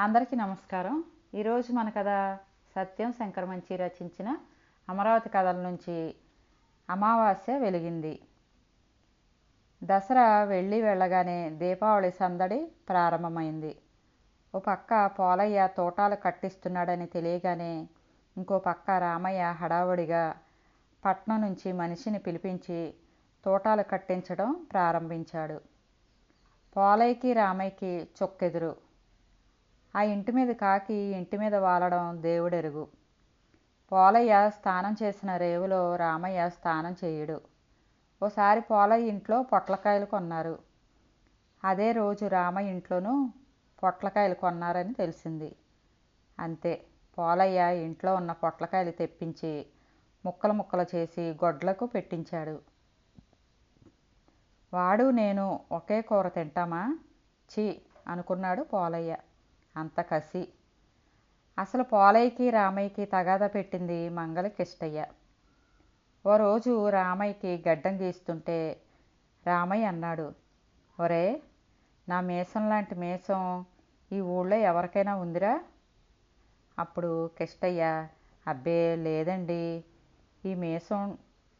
అందరికీ నమస్కారం. ఈరోజు మన కథ సత్యం శంకరమంచి రచించిన అమరావతి కథల నుంచి అమావాస్య వెలిగింది. దసరా వెళ్ళి వెళ్ళగానే దీపావళి సందడి ప్రారంభమైంది. ఓ పక్క పోలయ్య తోటాలు కట్టిస్తున్నాడని తెలియగానే ఇంకో పక్క రామయ్య హడావుడిగా పట్నం నుంచి మనిషిని పిలిపించి తోటాలు కట్టించడం ప్రారంభించాడు. పోలయ్యకి రామయ్యకి చొక్కెదురు. ఆ ఇంటి మీద కాకి ఇంటి మీద వాలడం దేవుడెరుగు. పోలయ్య స్నానం చేసిన రేవులో రామయ్య స్నానం చేయడు. ఓసారి పోలయ్య ఇంట్లో పొట్లకాయలు కొన్నారు. అదే రోజు రామయ్య ఇంట్లోనూ పొట్లకాయలు కొన్నారని తెలిసింది. అంతే పోలయ్య ఇంట్లో ఉన్న పొట్లకాయలు తెప్పించి ముక్కలు ముక్కలు చేసి గొడ్లకు పెట్టించాడు. వాడు నేను ఒకే కూర తింటామా? ఛీ అనుకున్నాడు పోలయ్య. అంత కసి. అసలు పోలయ్యకి రామయ్యకి తగాదా పెట్టింది మంగళ కిష్టయ్య ఓ రోజు రామయ్యకి గడ్డం గీస్తుంటే రామయ్య అన్నాడు ఒరే నా మీసం లాంటి మీసం ఈ ఊళ్ళో ఎవరికైనా ఉందిరా? అప్పుడు కిష్టయ్య అబ్బే లేదండి. ఈ మీసం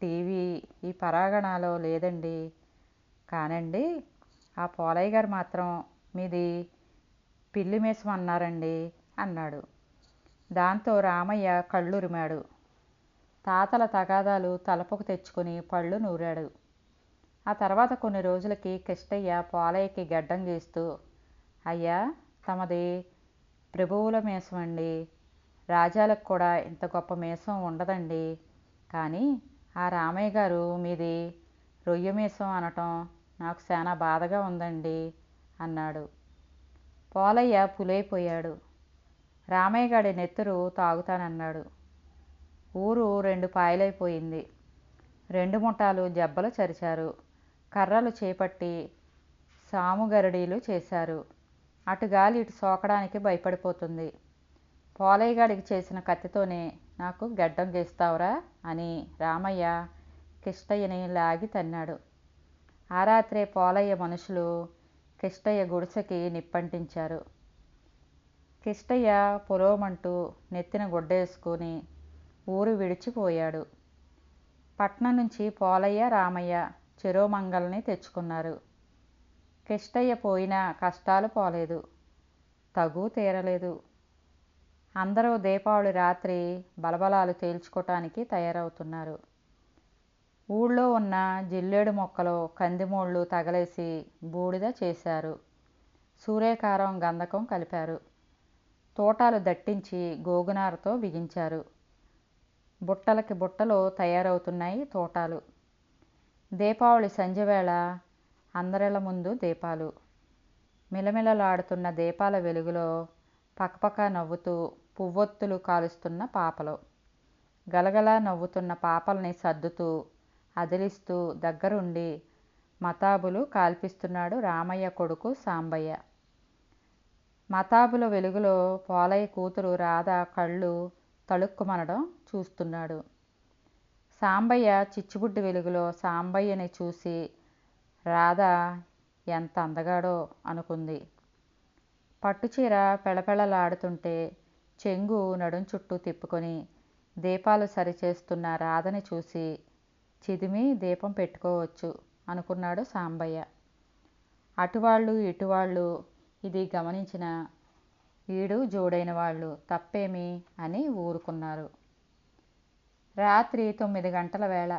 టీవీ ఈ పరాగణాలో లేదండి. కానండి ఆ పోలయ్య గారు మాత్రం మీది పిల్లి మీసం అన్నారండి అన్నాడు. దాంతో రామయ్య కళ్ళురిమాడు. తాతల తగాదాలు తలపుకు తెచ్చుకుని పళ్ళు నూరాడు. ఆ తర్వాత కొన్ని రోజులకి కిష్టయ్య పోలయ్యకి గడ్డం గీస్తూ అయ్యా తమది ప్రభువుల మీసం అండి రాజాలకు కూడా ఇంత గొప్ప మీసం ఉండదండి. కానీ ఆ రామయ్య గారు మీది రొయ్య మీసం అనటం నాకు చాలా బాధగా ఉందండి అన్నాడు. పోలయ్య పులైపోయాడు. రామయ్య గాడి నెత్తురు తాగుతానన్నాడు. ఊరు రెండు పాయలైపోయింది. రెండు ముఠాలు జబ్బలు చరిచారు. కర్రలు చేపట్టి సాముగరడీలు చేశారు. అటు గాలి ఇటు సోకడానికి భయపడిపోతుంది. పోలయ్య గాడికి చేసిన కత్తితోనే నాకు గడ్డం గీస్తావురా అని రామయ్య కిష్టయ్యని లాగి తన్నాడు. ఆ రాత్రే పోలయ్య మనుషులు కిష్టయ్య గుడిసెకి నిప్పంటించారు. కిష్టయ్య పొలోమంటూ నెత్తిన గుడ్డేసుకుని ఊరు విడిచిపోయాడు. పట్నం నుంచి పోలయ్య రామయ్య చెరోమంగల్ని తెచ్చుకున్నారు. కిష్టయ్య పోయినా కష్టాలు పోలేదు. తగు తీరలేదు. అందరూ దీపావళి రాత్రి బలబలాలు తేల్చుకోవటానికి తయారవుతున్నారు. ఊళ్ళో ఉన్న జిల్లేడు మొక్కలు కందిమూళ్ళు తగలేసి బూడిద చేశారు. సూర్యకారం గంధకం కలిపారు. తోటాలు దట్టించి గోగునారతో బిగించారు. బుట్టలకి బుట్టలు తయారవుతున్నాయి తోటాలు. దీపావళి సంధ్యవేళ అందరిల ముందు దీపాలు. మిలమిలలాడుతున్న దీపాల వెలుగులో పక్కపక్క నవ్వుతూ పువ్వొత్తులు కాలుస్తున్న పాపలు. గలగలా నవ్వుతున్న పాపల్ని సర్దుతూ అదిలిస్తూ దగ్గరుండి మతాబులు కాల్పిస్తున్నాడు రామయ్య కొడుకు సాంబయ్య. మతాబుల వెలుగులో పోలయ్య కూతురు రాధ కళ్ళు తళుక్కుమనడం చూస్తున్నాడు. సాంబయ్య చిచ్చుబుడ్డి వెలుగులో సాంబయ్యని చూసి రాధ ఎంత అందగాడో అనుకుంది. పట్టుచీర పెళపెళలాడుతుంటే చెంగు నడుం చుట్టూ తిప్పుకొని దీపాలు సరిచేస్తున్న రాధని చూసి చిదిమి దీపం పెట్టుకోవచ్చు అనుకున్నాడు సాంబయ్య. అటువాళ్ళు ఇటువాళ్ళు ఇది గమనించిన ఈడు జోడైన వాళ్ళు తప్పేమి అని ఊరుకున్నారు. రాత్రి తొమ్మిది గంటల వేళ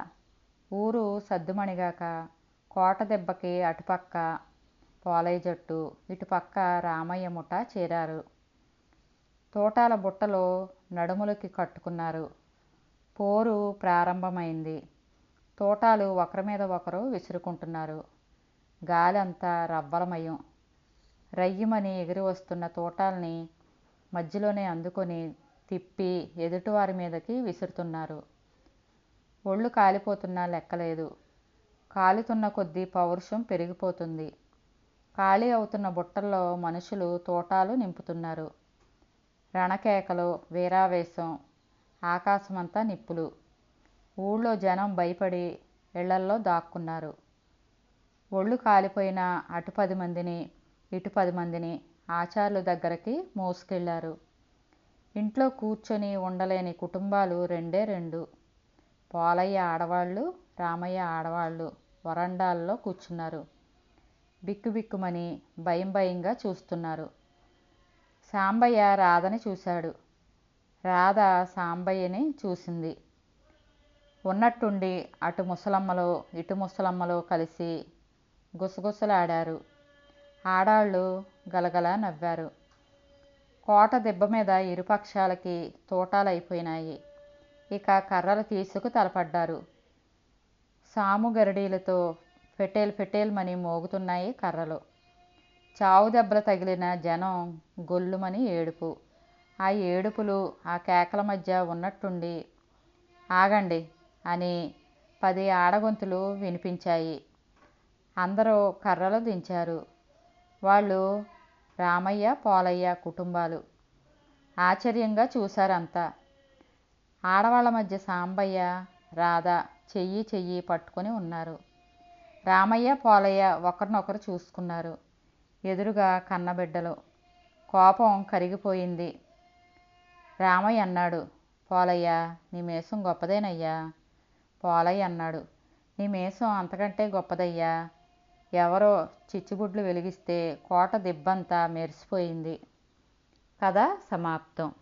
ఊరు సద్దుమణిగాక కోట దెబ్బకి అటుపక్క పోలయ్య జట్టు ఇటుపక్క రామయ్య ముఠ చేరారు. తోటాల బుట్టలో నడుములకి కట్టుకున్నారు. పోరు ప్రారంభమైంది. తోటాలు ఒకరి మీద ఒకరు విసురుకుంటున్నారు. గాలి అంతా రవ్వలమయం. రయ్యమని ఎగిరి వస్తున్న తోటాల్ని మధ్యలోనే అందుకొని తిప్పి ఎదుటివారి మీదకి విసురుతున్నారు. ఒళ్ళు కాలిపోతున్నా లెక్కలేదు. కాలుతున్న కొద్దీ పౌరుషం పెరిగిపోతుంది. ఖాళీ అవుతున్న బుట్టల్లో మనుషులు తోటాలు నింపుతున్నారు. రణకేకలు వీరావేశం ఆకాశమంతా నిప్పులు. ఊళ్ళో జనం భయపడి ఇళ్ళల్లో దాక్కున్నారు. ఒళ్ళు కాలిపోయిన అటు పది మందిని ఇటు పది మందిని ఆచార్యుల దగ్గరికి మోసుకెళ్ళారు. ఇంట్లో కూర్చొని ఉండలేని కుటుంబాలు రెండే రెండు. పోలయ్య ఆడవాళ్ళు రామయ్య ఆడవాళ్ళు వరండాల్లో కూర్చున్నారు. బిక్కుబిక్కుమని భయం భయంగా చూస్తున్నారు. సాంబయ్య రాధని చూశాడు. రాధ సాంబయ్యని చూసింది. ఉన్నట్టుండి అటు ముసలమ్మలో ఇటు ముసలమ్మలో కలిసి గుసగుసలాడారు. ఆడాళ్ళు గలగల నవ్వారు. కోట దెబ్బ మీద ఇరుపక్షాలకి తోటాలైపోయినాయి. ఇక కర్రలు తీసుకు తలపడ్డారు. సాము గరడీలతో ఫెటేల్ ఫెటేల్మని మోగుతున్నాయి కర్రలు. చావు దెబ్బలు తగిలిన జనం గొల్లుమని ఏడుపు. ఆ ఏడుపులు ఆ కేకల మధ్య ఉన్నట్టుండి ఆగండి అని పది ఆడగొంతులు వినిపించాయి. అందరూ కర్రలు దించారు. వాళ్ళు రామయ్య పోలయ్య కుటుంబాలు. ఆశ్చర్యంగా చూశారంతా. ఆడవాళ్ళ మధ్య సాంబయ్య రాధ చెయ్యి చెయ్యి పట్టుకొని ఉన్నారు. రామయ్య పోలయ్య ఒకరినొకరు చూసుకున్నారు. ఎదురుగా కన్నబిడ్డలు. కోపం కరిగిపోయింది. రామయ్య అన్నాడు పోలయ్య నీ మేసం గొప్పదేనయ్యా. పోలయ్య అన్నాడు. నీ మీసం అంతకంటే గొప్పదయ్యా. ఎవరో చిచ్చుబుడ్లు వెలిగిస్తే కోట దిబ్బంతా మెరిసిపోయింది. కథ సమాప్తం.